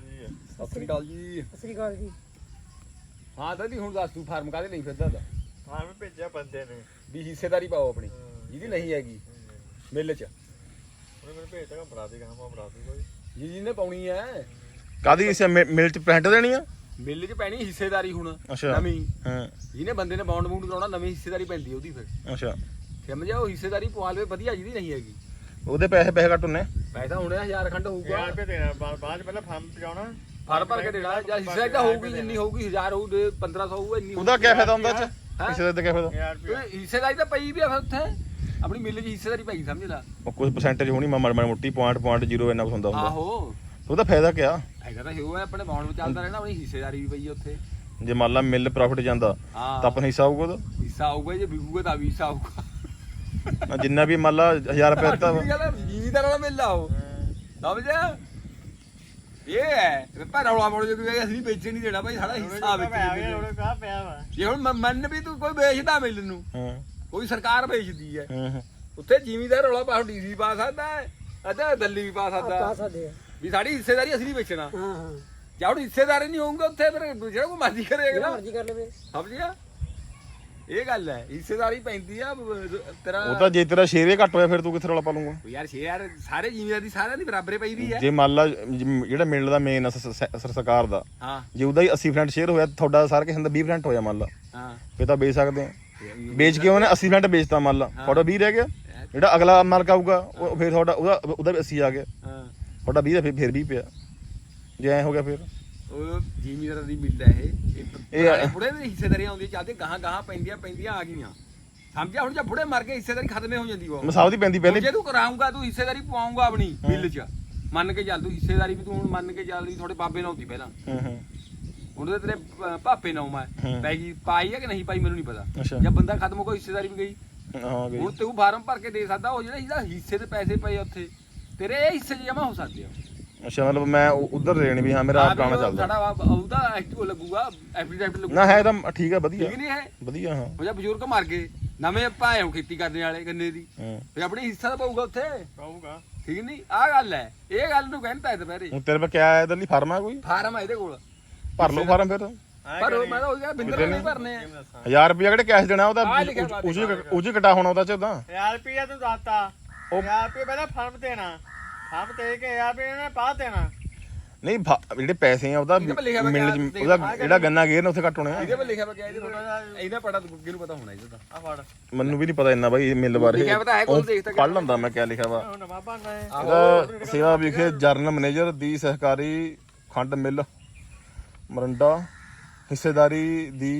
ਜੀ ਸਤਿ ਸ੍ਰੀ ਅਕਾਲ ਜੀ। ਸਤਿ ਸ੍ਰੀ ਅਕਾਲ ਜੀ। ਹਾਂ ਤਾਂ ਹੁਣ ਦੱਸ ਤੂੰ ਫਾਰਮ ਕਾਹਦੇ ਲਈ ਫਿਰਦਾ ਦਾ ਹਾਂ ਮੈਂ ਭੇਜਿਆ ਬੰਦੇ ਨੇ। ਵੀ ਹਿੱਸੇਦਾਰੀ ਪਾਓ ਆਪਣੀ ਜਿਹਦੀ ਨਹੀਂ ਹੈਗੀ ਮਿੱਲ 'ਚ। ਉਹਨੇ ਮੈਨੂੰ ਭੇਜਤਾ ਕਿ ਬਰਾ ਦੇ ਕਹਾਂ ਮੈਂ ਬਰਾ ਦੂੰ ਕੋਈ ਜੀ ਜਿਹਨੇ ਪਾਉਣੀ ਹੈ ਕਾਦੀ ਇਸ ਮਿਲ ਚ ਪੈਂਟ ਦੇਣੀ ਆ? ਮਿੱਲ 'ਚ ਪੈਣੀ ਹਿੱਸੇਦਾਰੀ ਹੁਣ ਅੱਛਾ। ਨਵੀਂ। ਹਾਂ। ਜਿਹਨੇ ਬੰਦੇ ਨੇ ਬਾਉਂਡ ਬੂੰਡ ਕਰਾਉਣਾ ਨਵੀਂ ਹਿੱਸੇਦਾਰੀ ਪੈਂਦੀ ਉਹਦੀ ਫਿਰ। ਅੱਛਾ। ਸਮਝਿਆ ਉਹ ਹਿੱਸੇਦਾਰੀ ਪਵਾ ਲਵੇ ਵਧੀਆ ਜਿਹਦੀ ਨਹੀਂ ਹੈਗੀ। ਉਹਦੇ ਪੈਸੇ ਪੈਸੇ ਘੱਟ ਹੁੰਨੇ। ਪੈਸਾ ਹੁਣੇ 1000 ਖੰਡ ਹੋਊਗਾ। 1000 ਰੁਪਏ ਦੇਣਾ ਬਾ- ਬਾਅਦ ਚ ਪਹਿਲਾਂ ਫਾਰਮ ਪਜਾਉਣਾ ਫੜ ਭਰ ਕੇ ਦੇਣਾ ਜਾਂ ਹਿੱਸਾ ਤਾਂ ਹੋਊਗੀ ਜਿੰਨੀ ਹੋਊਗੀ 1000 ਹੋਊ 1500 ਹੋਊ ਇੰਨੀ ਉਹਦਾ ਕੀ ਫਾਇਦਾ ਹੁੰਦਾ ਚ ਹੈਂ? ਕਿਸੇ ਦਾ ਕੀ ਫਾਇਦਾ? 1000 ਰੁਪਏ। ਹੋਊ। ਹਿੱਸੇਦਾਰੀ ਤਾਂ ਪਈ ਵੀ ਆ ਫਿਰ ਉੱਥੇ। ਆਪਣੀ ਮਿੱਲ 'ਚ ਹਿੱਸੇਦਾਰੀ ਪਈ ਸਮਝ ਲੈ। ਉਹ ਕੁਝ ਪਰਸੈਂਟੇਜ ਹੋਣੀ ਮਾੜੀ ਮਾੜੀ ਮੋਟੀ ਪੁਆਇੰਟ ਪੁਆਇੰਟ 0 ਇੰਨਾ ਕੁ ਹੁੰਦਾ ਹੁੰਦਾ। ਆਹੋ। ਉਹਦਾ ਫਾਇਦਾ ਕਿਆ? ਹੈਗਾ ਤਾਂ ਉਹ ਹੈ ਆਪਣੇ ਬਾਉਂਡ ਵਿੱਚ ਚੱਲਦਾ ਰਹਿਣਾ ਆਪਣੀ ਹਿੱਸੇਦਾਰੀ ਵੀ ਪਈ ਆ ਉੱਥੇ। ਜੇ ਮੰਨ ਲਾ ਮਿਲ ਪ੍ਰੋਫਿਟ ਜਾਂਦਾ ਹਾਂ। ਤਾਂ ਆਪਣਾ ਹਿੱਸਾ ਆਊਗਾ ਉਹਦਾ? ਹਿੱਸਾ ਆਊਗਾ ਜੇ ਵਿਕੂਗਾ ਤਾਂ ਵੀ ਹਿੱਸਾ ਆਊਗਾ ਜਿੰਨਾ ਵੀ ਮੰਨ ਲਾ 1000 ਰੁਪਏ ਦਿੱਤਾ ਵਾ। ਜੀਵੀਦਾਰ ਵਾਲਾ ਮਿਲਦਾ ਉਹ। ਸਮਝਿਆ ਇਹ ਹੈ ਪਰ ਰੌਲਾ ਮੋੜ ਜੇ ਤੂੰ ਕਹੇ ਅਸੀਂ ਵੇਚੇ ਨਹੀਂ ਦੇਣਾ ਭਾਈ ਸਾਡਾ ਹਿੱਸਾ ਵੇਚ ਕਹਾ ਪਿਆ ਵਾ ਜੇ ਹੁਣ ਮ- ਮੰਨ ਵੀ ਤੂੰ ਕੋਈ ਵੇਚਦਾ ਮਿਲ ਨੂੰ ਹਾਂ। ਕੋਈ ਸਰਕਾਰ ਵੇਚਦੀ ਹੈ। ਹਾਂ ਹਾਂ। ਉੱਥੇ ਜ਼ਿਮੀਦਾਰ ਰੌਲਾ ਪਾ ਡੀਸੀ ਪਾ ਸਕਦਾ ਹੈ ਅਤੇ ਦਿੱਲੀ ਵੀ ਪਾ ਪਾ ਸਕਦਾ। ਸਕਦੇ ਆ। ਵੀ ਸਾਡੀ ਹਿੱਸੇਦਾਰੀ ਅਸੀਂ ਨਹੀਂ ਵੇਚਣਾ। ਹਾਂ ਹਾਂ। ਜੇ ਹੁਣ ਹਿੱਸੇਦਾਰੀ ਨਹੀਂ ਹੋਊਗਾ ਉੱਥੇ ਫਿਰ ਜਿਹੜਾ ਕੋਈ ਮਰਜ਼ੀ ਜਿਹੜਾ ਕਰੇਗਾ ਮਰਜ਼ੀ ਕਰ ਲਵੇ। ਸਮਝਿਆ ਇਹ ਗੱਲ ਹੈ ਹਿੱਸੇਦਾਰੀ ਪੈਂਦੀ ਆ ਬ- ਤੇਰਾ ਉਹ ਤਾਂ ਜੇ ਤੇਰਾ ਸ਼ੇਅਰ ਹੀ ਘੱਟ ਹੋਇਆ ਫਿਰ ਤੂੰ ਕਿੱਥੇ ਰੌਲਾ ਪਾ ਲੂੰਗਾ ਯਾਰ ਸ਼ੇਅਰ ਸਾਰੇ ਜ਼ਿਮੀਦਾਰ ਦੀ ਸਾਰਿਆਂ ਦੀ ਬਰਾਬਰੇ ਵੀ ਹੈ। ਜੇ ਮੰਨ ਲਾ ਜਿਹੜਾ ਮਿਲ ਦਾ ਮੇਨ ਸਰਕਾਰ ਦਾ ਹਾਂ। ਜੇ ਉਹਦਾ ਹੀ 80% ਸ਼ੇਅਰ ਹੋਇਆ ਤਾਂ ਤੁਹਾਡਾ ਸਾਰਾ ਕਿਸੇ ਦਾ 20% ਹੋਇਆ ਮੰਨ ਲਾ। ਹਾਂ। ਫੇ ਤਾਂ ਵੇਚ ਸਕਦੇ ਆ ਵੇਚ ਕੇ ਉਹਨੇ 80% ਵੇਚਤਾ ਮੰਨ ਲਾ। ਤੁਹਾਡਾ 20 ਰਹਿ ਗਿਆ। ਜਿਹੜਾ ਅਗਲਾ ਮਾਲਕ ਆਊਗਾ ਉਹ ਫਿਰ ਤੁਹਾਡਾ ਉਹਦਾ ਉਹਦਾ ਵੀ 80 ਆ ਗਿਆ। ਹਾਂ। ਤੁਹਾਡਾ 20 ਦਾ ਫਿਰ ਫਿਰ 20 ਪਿਆ। ਜੇ ਐ ਹੋ ਗਿਆ ਫਿਰ। ਉਹ ਜ਼ਿਮੀਦਾਰ ਦੀ ਮਿਲਦਾ ਇਹ। ਇਹ ਇਹ ਬੁੜੇ ਦੀ ਹਿੱਸੇਦਾਰੀਆਂ ਆਉਂਦੀਆਂ ਚੱਲਦੇ ਗਾਹਾਂ ਗਾਹਾਂ ਪੈਂਦੀਆਂ ਪੈਂਦੀਆਂ ਆ ਗਈਆਂ। ਸਮਝਿਆ? ਹੁਣ ਜੇ ਬੁੜੇ ਮਰ ਗਏ ਹਿੱਸੇਦਾਰੀ ਖਤਮੇ ਹੋ ਜਾਂਦੀ ਉਹ। ਮਸਾਬ ਦੀ ਪੈਂਦੀ ਹੁਣ ਪਹਿਲੇ। ਜੇ ਤੂੰ ਕਰਾਉਂਗਾ ਤੂੰ ਹਿੱਸੇਦਾਰੀ ਪਵਾਉਂਗਾ ਆਪਣੀ ਬਿੱਲ 'ਚ। ਮੰਨ ਕੇ ਚੱਲ ਤੂੰ ਹਿੱਸੇਦਾਰੀ ਵੀ ਤੂੰ ਹੁਣ ਮੰਨ ਕੇ ਚੱਲ ਵੀ ਤੁਹਾਡੇ ਬਾਬੇ ਨਾਲ ਹੁੰਦੀ ਪਹਿਲਾਂ। ਹੂੰ ਹੂੰ। ਹੁਣ ਤੇ ਤੇਰੇ ਭਾਪੇ ਨਾਲ ਮੈਂ। ਪੈ ਗਈ ਪਾਈ ਹੈ ਕਿ ਨਹੀਂ ਪਾਈ ਮੈਨੂੰ ਨਹੀਂ ਪਤਾ। ਜੇ ਬੰਦਾ ਖਤਮ ਹੋ ਗਿਆ ਹਿੱਸੇਦਾਰੀ ਵੀ ਗਈ। ਹਾਂ ਗਈ। ਹੁਣ ਤੂੰ ਫਾਰਮ ਭਰ ਕੇ ਦੇ ਸਕਦਾ ਉਹ ਜਿਹੜਾ ਹਿੱਸੇ ਦੇ ਪੈਸੇ ਪਏ ਉੱਥੇ। ਤੇਰੇ ਇਹ ਹਿੱਸੇ ਜਮਾ ਹੋ ਸਕਦੇ ਆ। ਅੱਛਾ ਮਤਲਬ ਮੈਂ ਉਧਰ ਦੇਣੀ ਵੀ ਹਾਂ ਮੇਰਾ ਆਪ ਕੰਮ ਚੱਲਦਾ ਸਾਡਾ ਵਾ- ਉਹਦਾ ਐਕਟਿਵ ਲੱਗੂਗਾ ਐਫੀਡੈਵਿਟ ਲੱਗੂਗਾ ਨਾ ਹੈ ਤਾਂ ਠੀਕ ਆ ਵਧੀਆ ਠੀਕ ਨਹੀਂ ਹੈ ਵਧੀਆ ਹਾਂ ਉਹ ਜਾਂ ਬਜ਼ੁਰਗ ਮਰ ਗਏ ਨਵੇਂ ਹੁਣ ਖੇਤੀ ਕਰਨ ਵਾਲੇ ਗੰਨੇ ਦੀ ਹਾਂ ਫਿਰ ਆਪਣੀ ਹਿੱਸਾ ਤਾਂ ਪਊਗਾ ਉੱਥੇ ਕਹੂਗਾ ਠੀਕ ਨਹੀਂ ਆਹ ਗੱਲ ਹੈ ਇਹ ਗੱਲ ਨੂੰ ਕਹਿੰਦਾ ਹੈ ਦੁਪਹਿਰੇ ਹੁਣ ਤੇਰੇ ਪਾ ਕਿਆ ਆਇਆ ਇਧਰਲੀ ਫਾਰਮ ਆ ਕੋਈ ਫਾਰਮ ਆ ਇਹਦੇ ਕੋਲ ਭਰ ਲਓ ਫਾਰਮ ਫਿਰ ਪਰ ਉਹ ਮੈਂ ਤਾਂ ਉਹ ਕਿਹਾ ਬਿੰਦਰ ਨਹੀਂ ਭਰਨੇ ਆ 1000 ਰੁਪਏ ਕਿਹੜੇ ਕੈਸ਼ ਦੇਣਾ ਉਹਦਾ ਆਹ ਲਿਖਿਆ ਵਾ ਉਜੀ ਉਜੀ ਕਟਾ ਹੋਣਾ ਉਹਦਾ ਚ ਉਹਦਾ 1000 ਰੁਪਏ ਤੂੰ ਦਾਤਾ ਉਹ- 1000 ਰੁਪਏ ਪਹਿਲਾਂ ਫਾਰਮ ਦੇਣਾ ਫਾਰਮ ਦੇ ਕੇ 1000 ਰੁਪਏ ਨੇ ਪਾ ਦੇਣਾ। ਨਹੀਂ ਜਿਹੜੇ ਪੈਸੇ ਆ ਉਹਦਾ ਇਹਦੇ ਪਰ ਲਿਖਿਆ ਵਾ ਮਿਲ ਉਹਦਾ ਜਿਹੜਾ ਗੰਨਾ ਗੇਰ ਨੇ ਉੱਥੇ ਕੱਟ ਹੋਣੇ। ਇਹਦੇ ਪਰ ਲਿਖਿਆ ਵਾ ਕਿਆ ਇਹਦੇ ਪਰ ਇਹਦਾ ਪੜਾ ਗੁੱਗੇ ਨੂੰ ਪਤਾ ਹੋਣਾ ਇਹਦਾ ਤਾਂ। ਆ ਫੜ। ਮੈਨੂੰ ਵੀ ਨਹੀਂ ਪਤਾ ਇੰਨਾ ਬਾਈ ਮਿਲ ਬਾਰੇ। ਲਿਖਿਆ ਵਾ ਤਾਂ ਹੈ, ਕੋਲ ਦੇਖਦਾ ਪੜ ਲੰਦਾ ਮੈਂ ਕਿਆ ਲਿਖਿਆ ਵਾ। ਹੁਣ ਹੈ ਇਹਦਾ ਸੇਵਾ ਵਿਖੇ ਜਰਨਲ ਮੈਨੇਜਰ ਦੀ ਸਹਿਕਾਰੀ ਖੰਡ ਮਿਲ ਮਰੰਡਾ ਹਿੱਸੇਦਾਰੀ ਦੀ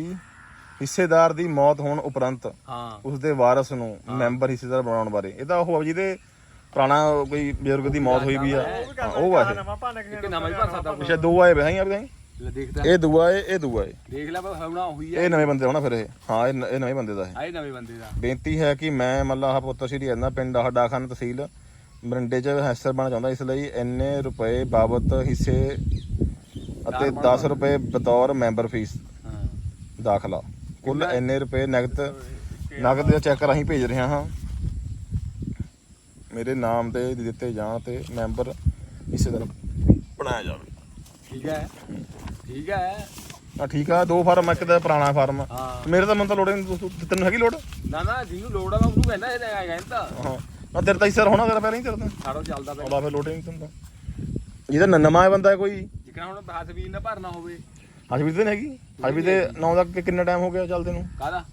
ਹਿੱਸੇਦਾਰ ਦੀ ਮੌਤ ਹੋਣ ਉਪਰੰਤ ਹਾਂ। ਉਸ ਦੇ ਵਾਰਸ ਨੂੰ ਮੈਂਬਰ ਹਿੱਸੇਦਾਰ ਬਣਾਉਣ ਬਾਰੇ। ਇਹ ਤਾਂ ਉਹ ਆ ਜਿਹਦੇ ਪੁਰਾਣਾ ਕੋਈ ਬਜ਼ੁਰਗ ਦੀ ਮੌਤ ਹੋਈ ਵੀ ਆ। ਹਾਂ, ਉਹ ਆ ਇਹ। ਨਵਾਂ ਬਣਨਾ ਕਿਸੇ ਇੱਕ ਨਵਾਂ ਹੀ ਭਰ ਸਕਦਾ ਪਿਛੇ ਦੋ ਆਏ ਵੇ ਹਾਂ ਵੀ ਲੈ ਦੇਖਦਾ ਇਹ ਦੂਆ ਏ ਇਹ ਦੂਆ ਏ। ਦੇਖ ਲੈ ਬਾ ਹੋਣਾ ਹੋਈ ਹੈ ਇਹ ਨਵੇਂ ਬੰਦੇ ਹੋਣਾ ਫਿਰ ਇਹ। ਹਾਂ ਇਹ ਨ- ਇਹ ਨਵੇਂ ਬੰਦੇ ਦਾ ਇਹ। ਆਏ ਨਵੇਂ ਬੰਦੇ ਦਾ। ਬੇਨਤੀ ਹੈ ਕਿ ਮੈਂ ਮੱਲਾ ਆਹ ਪੁੱਤਰ ਸ਼੍ਰੀ ਐਨਾ ਪਿੰਡ ਆਹ ਡਾਖਾਨ ਤਹਿਸੀਲ ਮਰਿੰਡੇ ਚ ਹੈਸਰ ਬਣਾ ਚਾਹੁੰਦਾ ਇਸ ਲਈ ਇੰਨੇ ਰੁਪਏ ਬਾਬਤ ਹਿੱਸੇ ਅਤੇ 10 ਰੁਪਏ ਬਤੌਰ ਮੈਂਬਰ ਫੀਸ ਹਾਂ। ਦਾਖਲਾ। ਕੁੱਲ ਇੰਨੇ ਰੁਪਏ ਨਗਦ ਨਗਦ ਦੇ ਚੈੱਕ ਰਾਹੀਂ ਭੇਜ ਰਿਹਾ ਹਾਂ। ਮੇਰੇ ਨਾਮ ਤੇ ਦਿੱਤੇ ਜਾਣ ਤੇ ਮੈਂਬਰ ਹਿੱਸੇਦਾਰ ਬਣਾਇਆ ਜਾਵੇ। ਠੀਕ ਹੈ। ਠੀਕ ਹੈ। ਆ ਠੀਕ ਆ ਦੋ ਫਾਰਮ ਇੱਕ ਦਾ ਪੁਰਾਣਾ ਫਾਰਮ। ਹਾਂ। ਮੇਰੇ ਤਾਂ ਮਨ ਤਾਂ ਲੋੜ ਹੀ ਨਹੀਂ ਤੂੰ- ਤੈਨੂੰ ਹੈਗੀ ਲੋੜ? ਨਾ ਨਾ ਜਿਹਨੂੰ ਲੋੜ ਆ ਮੈਂ ਉਹਨੂੰ ਕਹਿੰਦਾ ਇਹ ਕਹਿੰਦਾ ਹਾਂ। ਆ ਤੇਰੇ ਤਾਂ ਹਿੱਸਾ ਹੋਣਾ ਤੇਰਾ ਪਹਿਲਾਂ ਹੀ ਤੇਰਾ ਤਾਂ। ਸਾੜੋ ਚੱਲਦਾ ਪਿਆ। ਆਉਂਦਾ ਫਿਰ ਲੋੜ ਹੀ ਨਹੀਂ ਤੈਨੂੰ ਇਹਦਾ ਨ- ਨਵਾਂ ਬੰਦਾ ਹੈ ਕੋਈ। ਜਿਕਣਾ ਹੁਣ ਹੱਥ ਵੀਰ ਨਾ ਭਰਨਾ ਹੋਵੇ। ਹਜਵੀਰ ਤੇ ਨਹੀਂ ਹੈਗੀ। ਹਜਵੀਰ ਦੇ ਨਾਂ ਦਾ ਕਿ- ਕਿੰਨਾ ਟਾਈਮ ਹੋ ਗਿਆ ਚੱਲਦੇ ਨੂੰ? ਕਾਹਦਾ?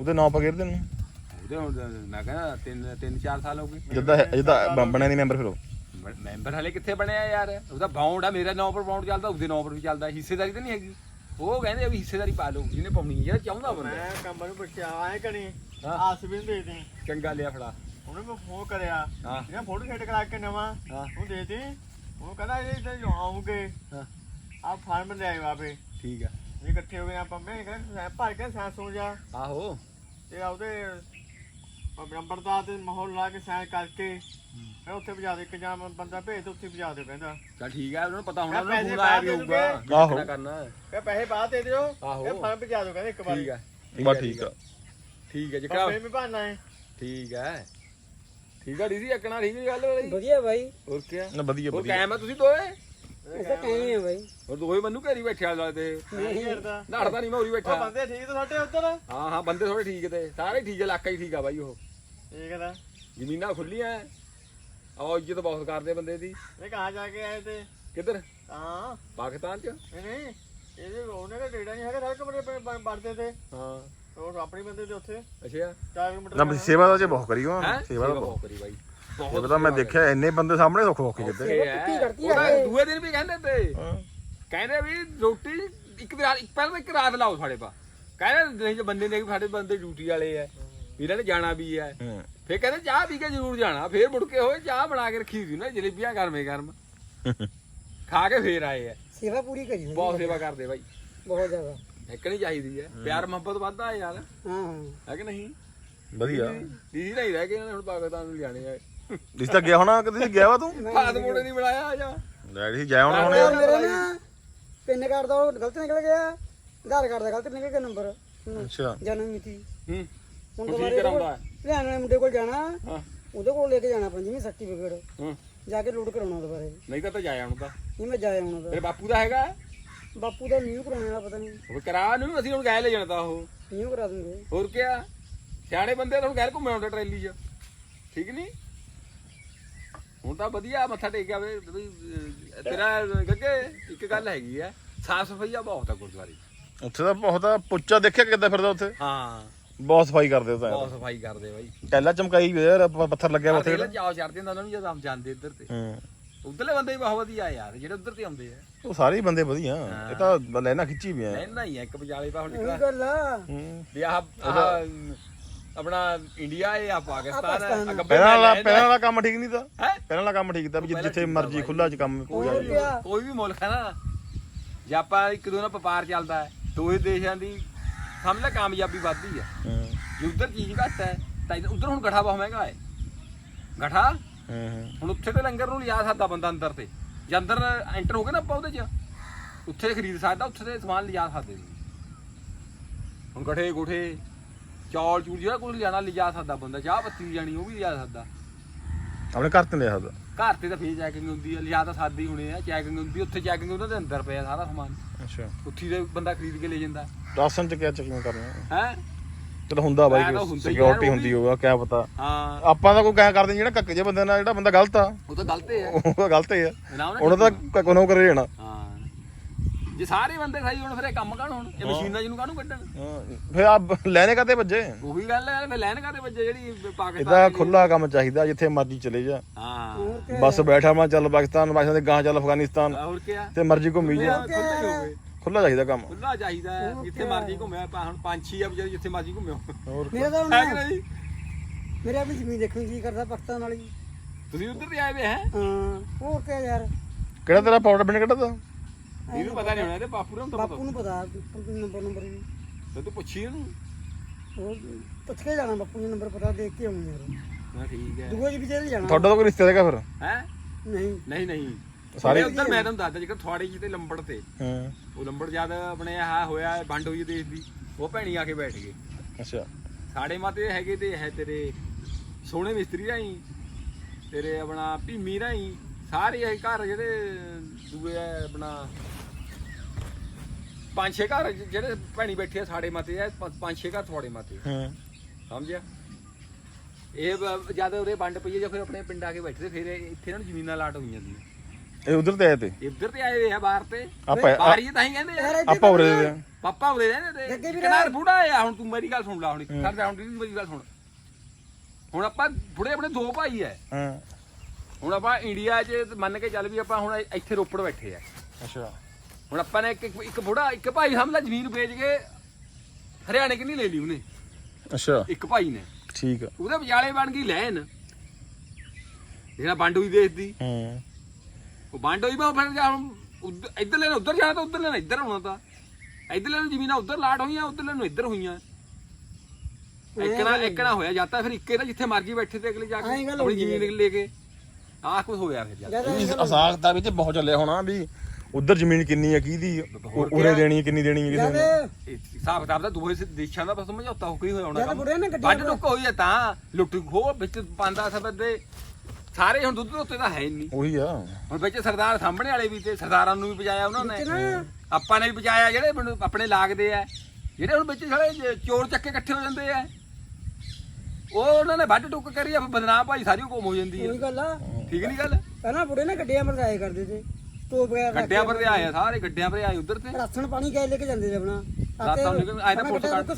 ਉਹਦੇ ਨਾਂ ਪਗੇਰਦੇ ਨੂੰ। ਉਹਦੇ ਹੁਣ ਮੈਂ ਕਹਿੰਦਾ ਤਿੰਨ ਤਿੰਨ ਚਾਰ ਸਾਲ ਹੋ ਗਏ। ਜਿੱਦਾਂ ਜਿੱਦਾਂ ਬ- ਬਣਿਆ ਨਹੀਂ ਮੈਂਬਰ ਫਿਰ ਉਹ। ਮੈਂਬਰ ਹਲੇ ਕਿੱਥੇ ਬਣਿਆ ਯਾਰ? ਉਹਦਾ ਬਾਉਂਡ ਆ ਮੇਰਾ ਨਾਂ ਪਰ ਬਾਉਂਡ ਚੱਲਦਾ ਉਹਦੇ ਨਾਂ ਪਰ ਵੀ ਚੱਲਦਾ ਹਿੱਸੇਦਾਰੀ ਤਾਂ ਨਹੀਂ ਹੈਗੀ। ਉਹ ਕਹਿੰਦੇ ਆ ਵੀ ਹਿੱਸੇਦਾਰੀ ਪਾ ਲਓ ਜਿਹਨੇ ਪਾਉਣੀ ਹੈ ਜਿਹੜਾ ਚਾਹੁੰਦਾ ਬੰਦਾ। ਮੈਂ ਕੰਮ ਨੂੰ ਪੁੱਛਿਆ ਆਏ ਕਣੀ ਹਾਂ। ਆਸ ਵੀ ਨੀ ਦੇ ਦੇ। ਚੰਗਾ ਲਿਆ ਫੜਾ। ਉਹਨੇ ਮੈਂ ਫੋਨ ਕਰਿਆ। ਹਾਂ। ਇਹਨਾਂ ਫੋਟੋ ਸੈੱਟ ਕਰਾ ਕੇ ਨਵਾਂ। ਹਾਂ। ਉਹ ਦੇ ਦੇ। ਉਹ ਕਹਿੰਦਾ ਇਹ ਤੇ ਜੋ ਆਉਂਗੇ ਹਾਂ। ਆ ਫਾਰਮ ਲੈ ਆਇਓ ਆਪੇ। ਠੀਕ ਆ। ਇਹ ਇਕੱਠੇ ਹੋ ਗਏ ਆਪਾਂ। ਮੈਂ ਕਹਿੰਦਾ ਭਰ ਕੇ ਸਾਂ ਸੋ ਜਾ। ਆਹੋ। ਤੇ ਉਹਦੇ ਨੰਬਰਦਾਰ ਤੇ ਮਾਹੌਲ ਲਾ ਕੇ ਸਾਈਨ ਕਰਕੇ ਫਿਰ ਉੱਥੇ ਭਜਾ ਦੇ ਇੱਕ ਜਾਂ ਬੰਦਾ ਭੇਜ ਤੇ ਉੱਥੇ ਭਜਾ ਦੇ ਕਹਿੰਦਾ ਚਲ ਠੀਕ ਆ ਉਹਨਾਂ ਨੂੰ ਪਤਾ ਹੋਣਾ ਉਹਨਾਂ ਨੂੰ ਪੈਸੇ ਫੋਨ ਆਇਆ ਵੀ ਹੋਊਗਾ। ਕਿਹੜਾ ਕਰਨਾ ਹੈ। ਕਹੇ ਪੈਸੇ ਬਾਅਦ ਦੇ ਦਿਓ ਆਹੋ। ਇਹ ਫਾਰਮ ਭਜਾ ਦਿਓ ਕਹਿੰਦੇ ਇੱਕ ਵਾਰੀ। ਠੀਕ ਆ। ਬਸ ਠੀਕ ਆ ਠੀਕ ਹੈ ਜਿਕੜਾ ਫੇਰ ਵੀ ਭਾਣਾ ਹੈ। ਠੀਕ ਹੈ ਠੀਕ ਆ ਡੀਸੀ ਅੱਕਣਾ ਠੀਕ ਹੈ ਗੱਲ ਵਾਲੀ? ਵਧੀਆ ਬਾਈ। ਹੋਰ ਕੀ ਨਾ ਵਧੀਆ ਹੋਰ ਵਧੀਆ। ਕਾਇਮ ਆ ਤੁਸੀਂ ਦੋਏ ਐਸਾ ਕਹੀਂ ਹੈ ਬਾਈ। ਹੋਰ ਦੋਵੇਂ ਮੈਨੂੰ ਘੇਰੀ ਬੈਠੇ ਵਾਲੇ ਤੇ? ਨਹੀਂ ਕਰਦਾ ਨਹਾੜਦਾ ਨਹੀਂ ਮੈਂ ਉਰੀ ਉਹ ਬੈਠਾ ਬੰਦੇ ਠੀਕ ਤਾਂ ਸਾਡੇ ਉੱਧਰ ਹਾਂ ਹਾਂ ਬੰਦੇ ਥੋੜੇ ਠੀਕ ਤੇ। ਸਾਰੇ ਠੀਕ ਹੈ ਇਲਾਕਾ ਹੀ ਠੀਕ ਆ ਬਾਈ ਉਹ। ਠੀਕ ਹੈ ਤਾਂ। ਜ਼ਮੀਨਾਂ ਖੁੱਲੀਆਂ ਆਹ ਇੱਜ਼ਤ ਬਹੁਤ ਕਰਦੇ ਬੰਦੇ ਦੀ। ਇਹ ਕਹਾਂ ਜਾ ਕੇ ਆਏ ਤੇ। ਕਿੱਧਰ? ਹਾਂ। ਪਾਕਿਸਤਾਨ ਚ? ਨਹੀਂ ਨਹੀਂ ਇਹਦੇ ਉਹਨੇ ਦਾ ਡੇੜਾ ਨਹੀਂ ਹੈਗਾ ਸਾਰੇ ਕਮਰੇ ਵੜਦੇ ਤੇ। ਹਾਂ। ਉਹ ਆਪਣੇ ਬੰਦੇ ਤੇ ਉੱਥੇ। ਅੱਛਾ। 4 ਕਿਲੋਮੀਟਰ ਨਾ ਸੇਵਾ ਦਾ ਜੇ ਬਹੁਤ ਕਰੀ ਉਹ। ਹੈ? ਸੇਵਾ ਦਾ ਬਹੁਤ ਕਰੀ ਬਾਈ। ਇਹ ਤਾਂ ਮੈਂ ਦੇਖਿਆ ਇੰਨੇ ਬੰਦੇ ਸਾਹਮਣੇ ਕਰਤੀ ਉਹਦਾ ਹੈ। ਦੂਏ ਦਿਨ ਵੀ ਕਹਿੰਦੇ ਤੇ। ਕਹਿੰਦੇ ਵੀ ਰੋਟੀ ਇੱਕ ਰਾਤ ਇੱਕ ਪਹਿਲਾਂ ਤਾਂ ਇੱਕ ਰਾਤ ਲਾਓ ਸਾਡੇ ਪਾ। ਕਹਿੰਦੇ ਨਹੀਂ ਜੇ ਬੰਦੇ ਨੇ ਵੀ ਸਾਡੇ ਬੰਦੇ ਡਿਊਟੀ ਵਾਲੇ ਆ। ਵੀ ਇਹਨਾਂ ਨੇ ਜਾਣਾ ਵੀ ਹੈ ਹੂੰ। ਫੇਰ ਕਹਿੰਦੇ ਚਾਹ ਪੀ ਕੇ ਜ਼ਰੂਰ ਜਾਣਾ। ਫੇਰ ਮੁੜ ਕੇ ਹੋਏ ਚਾਹ ਬਣਾ ਕੇ ਰੱਖੀ ਸੀ ਨਾ ਜਲੇਬੀਆਂ ਗਰਮੇ ਗਰਮ। ਖਾ ਕੇ ਫੇਰ ਆਏ ਆ। ਸੇਵਾ ਪੂਰੀ ਕਰੀ ਹੋਈ ਬਹੁਤ ਸੇਵਾ ਕਰਦੇ ਬਾਈ। ਬਹੁਤ ਜ਼ਿਆਦਾ। ਨਿਕਲਣੀ ਚਾਹੀਦੀ ਹੈ। ਪਿਆਰ ਮੁਹੱਬਤ ਵੱਧਦਾ ਹੈ ਯਾਰ। ਹਾਂ। ਹਾਂ ਹੈ ਕਿ ਨਹੀਂ? ਵਧੀਆ। ਦੀਦੀ ਨਹੀਂ ਰਹਿ ਗਏ ਇਹਨਾਂ ਨੇ ਹੁਣ ਪਾਕਿਸਤਾਨ ਨੂੰ ਜਾਣੇ ਆ। ਜਿਸ ਤਾਂ ਗਿਆ ਹੋਣਾ ਕਦੇ ਗਿਆ ਵਾ ਤੂੰ? ਭਾਰਤ ਮੋੜੇ ਨਹੀਂ। ਬਣਾਇਆ ਆ ਜਾ। ਡੈਡੀ ਸੀ ਜਾਇਆ ਹੋਣਾ ਹੁਣ? ਮੇਰਾ ਨਾ ਪਿੰਨ ਕਾਰਡ ਦਾ ਉਹ ਗਲਤ ਨਿਕਲ ਗਿਆ। ਆਧਾਰ ਕਾਰਡ ਦਾ ਗਲਤ ਨਿਕਲ ਗਿਆ ਨੰਬਰ। ਅੱਛਾ। ਜਨਮ ਮਿਤੀ। ਹੂੰ। ਹੁਣ ਦੁਬਾਰੇ ਲੈਣ ਵਾਲੇ ਮੁੰਡੇ ਕੋਲ ਜਾਣਾ। ਹਾਂ। ਉਹਦੇ ਕੋਲ ਲੈ ਕੇ ਜਾਣਾ ਪੰਜਵੀਂ ਸਰਟੀਫਿਕੇਟ। ਹੂੰ। ਜਾ ਕੇ ਲੋਡ ਕਰਾਉਣਾ ਦੁਬਾਰੇ। ਨਹੀਂ ਤਾਂ ਤਾਂ ਜਾਇਆ ਹੁਣ ਤਾਂ। ਨਹੀਂ ਮੈਂ ਜਾਇਆ ਹੁਣ ਤੇਰੇ ਬਾਪੂ ਦਾ ਹੈਗਾ? ਬਾਪੂ ਦਾ ਨਿਊ ਕਰਾਉਣੇ ਵਾਲਾ ਪਤਾ ਨਹੀਂ। ਉਹ ਕਰਾ ਨੂੰ ਅਸੀਂ ਹੁਣ ਗਏ ਲੈ ਜਾਣਾ ਤਾਂ ਉਹ। ਨਿਊ ਕਰਾ ਦੂੰਗੇ। ਹੋਰ ਕੀ ਸਿਆਣੇ ਬੰਦੇ ਤਾਂ ਹੁਣ ਗੈਰ ਘੁੰਮੇ ਆਉਂਦੇ ਟਰੈਲੀ 'ਚ। ਠੀਕ ਨਹੀਂ ਹੁਣ ਤਾਂ ਵਧੀਆ ਮੱਥਾ ਟੇਕਿਆ ਵੇ ਵੀ, ਅਹ, ਤੇਰਾ ਗੱਗੇ ਇੱਕ ਗੱਲ ਹੈਗੀ ਆ ਸਾਫ਼ ਸਫਾਈਆ ਬਹੁਤ ਆ ਗੁਰਦੁਆਰੇ 'ਚ। ਉੱਥੇ ਤਾਂ ਬਹੁਤ ਆ ਪੁੱਚਾ ਦੇਖਿਆ ਕਿੱਦਾਂ ਫਿਰਦਾ ਉੱਥੇ? ਹਾਂ। ਬਹੁਤ ਸਫ਼ਾਈ ਕਰਦੇ ਉਹ ਤਾਂ ਬਹੁਤ ਸਫ਼ਾਈ ਕਰਦੇ ਬਾਈ। ਟੈਲਾ ਚਮਕਾਈ ਵੀ ਯਾਰ ਪ- ਪੱਥਰ ਲੱਗਿਆ ਵਾ ਉੱਥੇ ਲੈ ਚਾਓ ਚੜਦੇ ਹੁੰਦਾ ਉਹਨਾਂ ਨੂੰ ਜਦ ਆਮ ਜਾਂਦੇ ਇੱਧਰ ਤੇ। ਹੂੰ। ਉਧਰਲੇ ਬੰਦੇ ਵੀ ਬਹੁਤ ਵਧੀਆ ਯਾਰ ਜਿਹੜੇ ਉੱਧਰ ਤੇ ਆਉਂਦੇ ਆ। ਉਹ ਸਾਰੇ ਹੀ ਬੰਦੇ ਵਧੀਆ। ਇਹ ਤਾਂ ਲੈਣਾ ਖਿੱਚੀ ਵੀ ਆ। ਲੈਣਾ ਹੀ ਆ ਇੱਕ ਵਿਚਾਲੇ ਪਾ ਹੁਣ ਨਿਕਲਾ ਗੱਲ ਆ। ਹੂੰ। ਵੀ ਆਹ ਆਹ ਆਪਣਾ ਇੰਡੀਆ ਇਹ ਆ ਪਾਕਿਸਤਾਨ। ਆ ਗੱਬੇ ਪਹਿਲਾਂ ਵਾਲਾ ਪਹਿਲਾਂ ਵਾਲਾ ਕੰਮ ਠੀਕ ਨਹੀਂ ਤਾਂ। ਹੈ? ਪਹਿਲਾਂ ਵਾਲਾ ਕੰਮ ਠੀਕ ਤਾਂ ਵੀ ਜਿੱਥੇ ਮਰਜ਼ੀ ਖੁੱਲਾ ਚ ਕੰਮ ਕਿਆ ਕੋਈ ਵੀ ਮੁਲਕ ਹੈ ਨਾ ਜੇ ਆਪਾਂ ਇੱਕ ਦੋ ਨਾਲ ਵਪਾਰ ਚੱਲਦਾ ਹੈ ਦੋਹੇ ਦੇਸ਼ਾਂ ਦੀ ਸਮਝ ਲੈ ਕਾਮਯਾਬੀ ਵੱਧਦੀ ਹੈ। ਹੂੰ। ਜੇ ਉਧਰ ਚੀਜ਼ ਘੱਟ ਹੈ ਤਾਂ ਉਧਰ ਹੁਣ ਗਠਾ ਬਹੁਤ ਮਹਿੰਗਾ ਹੈ। ਗਠਾ? ਹੂੰ ਹੂੰ। ਹੁਣ ਉੱਥੇ ਤੇ ਲੰਗਰ ਨੂੰ ਲਿਜਾ ਸਕਦਾ ਬੰਦਾ ਅੰਦਰ ਤੇ। ਜੇ ਅੰਦਰ ਐਂਟਰ ਹੋ ਗਏ ਨਾ ਆਪਾਂ ਉਹਦੇ ਚ ਉੱਥੇ ਖਰੀਦ ਸਕਦਾ ਉੱਥੇ ਤੇ ਸਮਾਨ ਲਿਜਾ ਸਕਦੇ ਸੀ ਹੁਣ ਗਠੇ ਗੁਠੇ ਚੌਲ ਚੂਲ ਜਿਹੜਾ ਕੁਝ ਲਿਜਾਣਾ ਲਿਜਾ ਸਕਦਾ ਬੰਦਾ ਚਾਹ ਪੱਤੀ ਜਾਣੀ ਉਹ ਵੀ ਲਿਜਾ ਸਕਦਾ। ਆਪਣੇ ਘਰ ਤੇ ਲਿਆ ਸਕਦਾ। ਘਰ ਤੇ ਤਾਂ ਫੇਰ ਚੈਕਿੰਗ ਹੁੰਦੀ ਹੈ ਲਿਜਾ ਤਾਂ ਸਾਦੀ ਹੁਣੇ ਆ ਚੈਕਿੰਗ ਹੁੰਦੀ ਉੱਥੇ ਚੈਕਿੰਗ ਉਹਨਾਂ ਦੇ ਅੰਦਰ ਪਿਆ ਸਾਰਾ ਸਮਾਨ। ਅੱਛਾ। ਉੱਥੀ ਦੇ ਬੰਦਾ ਖਰੀਦ ਕੇ ਲੈ ਜਾਂਦਾ। ਰਾਸ਼ਨ ਚ ਕਿਆ ਚੈਕਿੰਗ ਕਰਨਾ? ਹੈ? ਚਲ ਹੁੰਦਾ ਬਾਈ ਸਿਕਿਉਰਿਟੀ ਹੁੰਦੀ ਹੋਊਗਾ ਕਿਆ ਪਤਾ। ਹਾਂ। ਆਪਾਂ ਤਾਂ ਕੋਈ ਕਹਿ ਕਰਦੇ ਨੀ, ਜਿਹੜਾ ਕੱਕੇ ਜੇ ਬੰਦੇ ਨਾਲ ਜਿਹੜਾ ਬੰਦਾ ਗਲਤ ਆ। ਉਹ ਤਾਂ ਗਲਤ ਹੈ ਉਹ ਤਾਂ ਗਲਤ ਹੀ ਆ। ਨਾ ਉਹਨੇ ਉਹਨਾਂ ਤਾਂ ਕੋਨੋ ਕਰੇ ਜਾਣਾ ਜੇ ਸਾਰੇ ਬੰਦੇ ਸਹੀ ਹੁਣ ਫਿਰ ਇਹ ਕੰਮ ਕਾਹਨੂੰ ਹੁਣ? ਇਹ ਮਸ਼ੀਨਾਂ ਜਿਹਨੂੰ ਕਾਹਨੂੰ ਕੱਢਣ? ਫਿਰ ਆ ਲੈਣੇ ਕਾਤੇ ਵੱਜੇ? ਉਹੀ ਗੱਲ ਹੈ ਫਿਰ ਲੈਣ ਕਾਦੇ ਵੱਜੇ? ਜਿਹੜੀ ਪਾਕਿਸਤਾਨ ਇਹਦਾ ਦੀ- ਖੁੱਲਾ ਕੰਮ ਚਾਹੀਦਾ ਜਿੱਥੇ ਮਰਜ਼ੀ ਚਲੇ ਜਾ। ਹਾਂ। ਬਸ ਬੈਠਾ ਮੈਂ ਚੱਲ ਪਾਕਿਸਤਾਨ ਪਾਕਿਸਤਾਨ ਦੇ ਗਾਂ ਚੱਲ ਅਫਗਾਨਿਸਤਾਨ। ਹੋਰ ਕੀ ਆ ਤੇ ਮਰਜ਼ੀ ਘੁੰਮੀ ਜਾ। ਖੁੱਲ੍ਹਾ ਹੀ ਹੋਵੇ ਖੁੱਲਾ ਚਾਹੀਦਾ ਕੰਮ। ਖੁੱਲਾ ਚਾਹੀਦਾ ਹੈ, ਜਿੱਥੇ ਮਰਜ਼ੀ ਘੁੰਮਿਆ ਪਾ ਹੁਣ ਪੰਛੀ ਆ ਵਿਚਾਰੇ ਜਿੱਥੇ ਮਰਜ਼ੀ ਘੁੰਮਿਓ। ਹੋਰ ਮੇਰਾ ਤਾਂ ਹੈ ਕਿ ਹੁਣ ਨਹੀਂ? ਮੇਰੇ ਆਪਣੀ ਜ਼ਮੀਨ ਦੇਖਣ ਨੂੰ ਜੀ ਕਰਦਾ ਪਾਕਿਸਤਾਨ ਵਾਲੀ। ਤੁਸੀਂ ਉੱਧਰ ਤੇ ਆਏ ਵੇ ਹੈ? ਹਾਂ ਹੋਰ ਕਿਆ ਯਾਰ? ਕਿਹੜਾ ਤੇਰਾ ਪਾਊਡਰ ਪਿੰਡ ਕਿਹੜਾ ਤਾ? ਇਹਨੂੰ ਪਤਾ ਨਹੀਂ ਹੋਣਾ ਤੇ ਬਾਪੂ ਨੂੰ ਤਾਂ ਬਾਪੂ ਪਤਾ ਨੂੰ ਪਤਾ ਨੰਬਰ ਨੰਬਰ ਵੀ। ਤੇ ਤੂੰ ਪੁੱਛੀ ਇਹਨੂੰ। ਉਹ ਪੁੱਛ ਕੇ ਜਾਣਾ ਬਾਪੂ ਨੂੰ ਨੰਬਰ ਪਤਾ ਦੇਖ ਕੇ ਆਉਂ ਯਾਰ ਨਾ ਠੀਕ ਹੈ। ਦੂਏ ਜੀ ਵੀ ਚਲੇ ਜਾਣਾ। ਤੁਹਾਡਾ ਤਾਂ ਕੋਈ ਰਿਸ਼ਤੇ ਹੈਗਾ ਫਿਰ? ਹੈ? ਨਹੀਂ। ਨਹੀਂ ਨਹੀਂ। ਸਾਰੇ- ਸਾਰੇ ਉੱਧਰ ਮੈਂ ਤੁਹਾਨੂੰ ਦੱਸਦਾ ਜਿਹੜਾ ਥਵਾੜੇ ਜੀ ਤੇ ਲੰਬੜ ਤੇ। ਹਾਂ। ਉਹ ਲੰਬੜ ਜਦ ਆਪਣੇ ਆਹ ਹੋਇਆ ਵੰਡ ਹੋਈ ਦੇਸ਼ ਦੀ ਉਹ ਭੈਣੀ ਆ ਕੇ ਬੈਠ ਗਏ ਅੱਛਾ। ਸਾਡੇ ਮਾਤੇ ਹੈਗੇ ਤੇ ਹੈ ਤੇਰੇ ਸੋਹਣੇ ਮਿਸਤਰੀ ਰਾਈ ਤੇਰੇ ਆਪਣਾ ਭੀਮੀ ਰਾਈ ਸਾਰੇ ਇਹ ਘਰ ਜਿਹੜੇ ਦੂਏ ਆ ਆਪਣਾ ਪੰਜ ਛੇ ਘਰ ਜਿਹੜੇ ਭੈਣੀ ਬੈਠੇ ਆ ਸਾਡੇ ਮਾਤੇ ਆ ਪ- ਪੰਜ ਛੇ ਘਰ ਤੁਹਾਡੇ ਮਾਤੇ ਹਾਂ। ਸਮਝਿਆ? ਇਹ ਬ- ਜਦ ਉਹਦੇ ਵੰਡ ਪਈ ਆ ਜਾਂ ਫਿਰ ਆਪਣੇ ਪਿੰਡ ਆ ਕੇ ਬੈਠੇ ਤੇ ਫਿਰ ਇਹ- ਇੱਥੇ ਇਹਨਾਂ ਨੂੰ ਜ਼ਮੀਨਾਂ ਲਾਟ ਹੋਈਆਂ ਸੀ। ਇਹ ਉਧਰ ਤੇ ਆਏ ਤੇ? ਇੱਧਰ ਤੇ ਆਏ ਹੋਏ ਆ ਬਾਹਰ ਤੇ। ਆਪਾਂ ਬਾਹਰ ਹੀ ਤਾਂ ਹੀ ਕਹਿੰਦੇ ਆ। ਆਪਾਂ ਉਰੇ ਦੇ ਆ। ਪਾਪਾ ਉਰੇ ਰਹਿੰਦੇ ਤੇ। ਕਿਨਾਰ ਬੁੜਾ ਆ ਹੁਣ ਤੂੰ ਮੇਰੀ ਗੱਲ ਸੁਣ ਲੈ ਹੁਣ ਜਾ ਹੁਣ ਤੂੰ ਮੇਰੀ ਗੱਲ ਸੁਣ। ਹੁਣ ਆਪਾਂ ਬੁੜੇ ਆਪਣੇ ਦੋ ਭਾਈ ਐ। ਹਾਂ। ਹੁਣ ਆਪਾਂ ਇੰਡੀਆ 'ਚ ਮੰਨ ਕੇ ਚੱਲ ਵੀ ਆਪਾਂ ਹੁਣ ਇੱਥੇ ਰੋਪੜ ਬੈਠੇ ਆ। ਅੱਛਾ। ਹੁਣ ਆਪਾਂ ਨੇ ਇੱਕ ਇੱਕ ਬੁੜਾ ਇੱਕ ਭਾਈ ਹਮਲਾ ਜ਼ਮੀਨ ਵੇਚ ਕੇ ਹਰਿਆਣੇ ਕਿੰਨੀ ਲੈ ਲਈ ਉਹਨੇ? ਅੱਛਾ। ਇੱਕ ਭਾਈ ਨੇ। ਠੀਕ ਆ। ਉਹਦੇ ਵਿਚਾਲੇ ਬਣ ਗਈ ਲੈਨ ਜਿਹੜਾ ਵੰਡ ਹੋਈ ਦੇਸ਼ ਦੀ ਹਾਂ। ਉਹ ਵੰਡ ਹੋਈ ਬਾ ਫਿਰ ਜਾ ਹੁਣ ਉੱਧ- ਇੱਧਰ ਲੈਣ ਉੱਧਰ ਜਾਣਾ ਤਾਂ ਉੱਧਰ ਲੈਣ ਇੱਧਰ ਆਉਣਾ ਤਾਂ। ਇੱਧਰ ਲੈਣ ਜ਼ਮੀਨਾਂ ਉੱਧਰ ਲਾਟ ਹੋਈਆਂ ਉੱਧਰ ਲੈਣ ਇੱਧਰ ਹੋਈਆਂ। ਇੱਕ ਨਾ ਇੱਕ ਨਾ ਹੋਇਆ ਜਾਂਦਾ ਫਿਰ ਇੱਕੇ ਨਾ ਜਿੱਥੇ ਮਰਜ਼ੀ ਬੈਠੇ ਤੇ ਅਗਲੇ ਜਾ ਐਂ ਕੇ ਗੱਲ ਆਪਣੀ ਜ਼ਮੀਨ ਲੈ ਕੇ। ਆਹ ਕੁਝ ਹੋਇਆ ਫਿਰ ਜਾ ਕੇ। ਜਦ ਅਸਾਖਤਾ ਵਿੱਚ ਬਹੁਤ ਚੱਲਿਆ ਹੋਣਾ ਵੀ ਉਧਰ ਜ਼ਮੀਨ ਕਿੰਨੀ ਆ ਕਿਹਦੀ ਹੋਰ ਉਰੇ? ਦੇਣੀ ਆ, ਕਿੰਨੀ ਦੇਣੀ ਆ ਕਿਸੇ ਜਦ ਨੂੰ ਹਿਸਾਬ ਕਿਤਾਬ ਦਾ ਦੂਏ ਸੇ ਦੇਸ਼ਾਂ ਦਾ ਬਸ ਸਮਝੌਤਾ ਹੋ ਕੇ ਹੀ ਹੋਇਆ ਹੋਣਾ ਕੰਮ। ਬੁੜੇ ਨੇ ਗੱਡੀਆਂ ਹੋਈ ਹੈ ਤਾਂ ਲੁੱਟ ਖੋ ਵਿੱਚ ਪਾਂਦਾ ਸਭ ਦੇ ਸਾਰੇ ਹੁਣ ਦੁੱਧ ਦੇ ਉੱਤੇ ਤਾਂ ਹੈ ਹੀ ਨਹੀਂ। ਉਹੀ ਆ। ਹੁਣ ਵਿੱਚ ਸਰਦਾਰ ਸਾਹਮਣੇ ਵਾਲੇ ਵੀ ਤੇ ਸਰਦਾਰਾਂ ਨੂੰ ਵੀ ਪਜਾਇਆ ਉਹਨਾਂ ਨੇ। ਵਿੱਚ ਨਾ ਆਪਾਂ ਨੇ ਵੀ ਪਜਾਇਆ ਜਿਹੜੇ ਮੈਨੂੰ ਆਪਣੇ ਲੱਗਦੇ ਆ। ਜਿਹੜੇ ਹੁਣ ਵਿੱਚ ਸਾਲੇ ਚੋਰ ਚੱਕੇ ਇਕੱਠੇ ਹੋ ਜਾਂਦੇ ਆ। ਉਹ ਉਹਨਾਂ ਨੇ ਵੱਢ ਟੁੱਕ ਕਰੀ ਆ ਫਿਰ ਬਦਨਾਮ ਭਾਈ ਸਾਰੀ ਕੋਮ ਹੋ ਜਾਂਦੀ ਉਹੀ ਗੱਲ ਆ। ਠੀਕ ਨਹੀਂ ਗੱਲ? ਪਹਿਲਾਂ ਬੁੜੇ ਨੇ ਗੱਡੀਆਂ ਮਰਦਾਏ ਕਰਦੇ ਤੇ ਗੱਡਿਆਂ ਪਰ ਤੇ ਆਏ ਆ ਸਾਰੇ ਗੱਡਿਆਂ ਪਰ ਆਏ ਉਧਰ ਤੇ। ਰਾਸ਼ਨ ਪਾਣੀ ਗਏ ਲੈ ਕੇ ਜਾਂਦੇ ਸੀ ਆਪਣਾ। ਰਾਤਾਂ ਨੂੰ ਨਿਕਲ ਆਏ ਤਾਂ ਪੁਲਿਸ ਕੱਢ